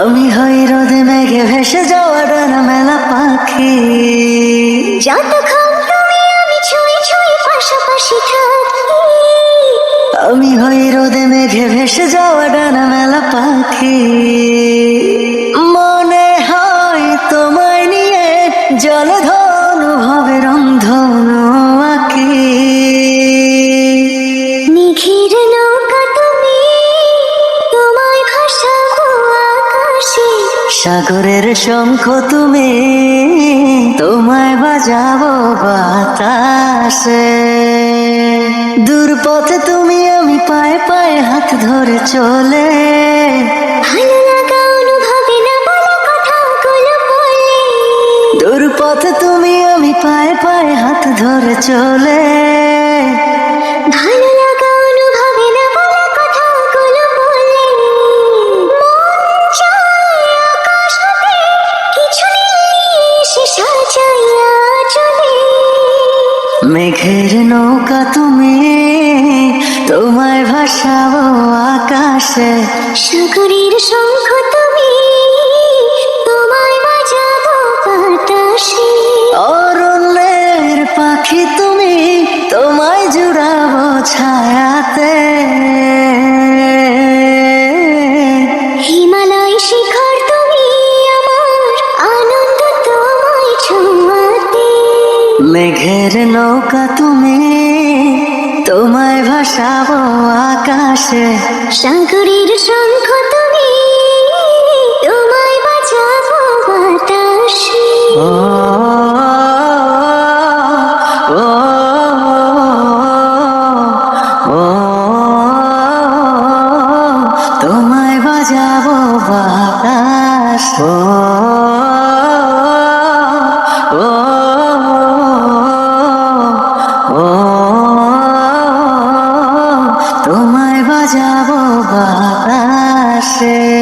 আমি হই রোদে মেঘে ভেসে যাওয়া ডানা মেলা পাখি। যতক্ষণ তুমি আমি ছুঁয়ে ছুঁয়ে পাশাপাশি থাকি। আমি হই রোদে মেঘে ভেসে যাওয়া ডানা মেলা পাখি। মনে হয় তোমায় নিয়ে জলধনু সাগরের শঙ্খ তুমি তোমায় বাজাবো বাতাসে। দূর পথে তুমি আমি পায়ে পায়ে হাত ধরে চলে। ভালো লাগা অনুভবে না বলা কথাগুলো বলে। দূর পথে তুমি আমি পায়ে পায়ে হাত ধরে চলে। ভালো মেঘের নৌকা তুমি তোমায় ভাসাবো আকাশে। সাগরের শঙ্খ তুমি তোমায় বাজাবো বাতাসে। অরণ্যের পাখি তুমি তোমায় জুড়াবো ছায়াতে মেঘের নৌকা তুমি তোমায় ভাসাবো আকাশে। সাগরের শঙ্খ তুমি তোমায় বাজাবো বাতাসে। তোমায় বাজাবো বাতাস। ও ও বাতাসে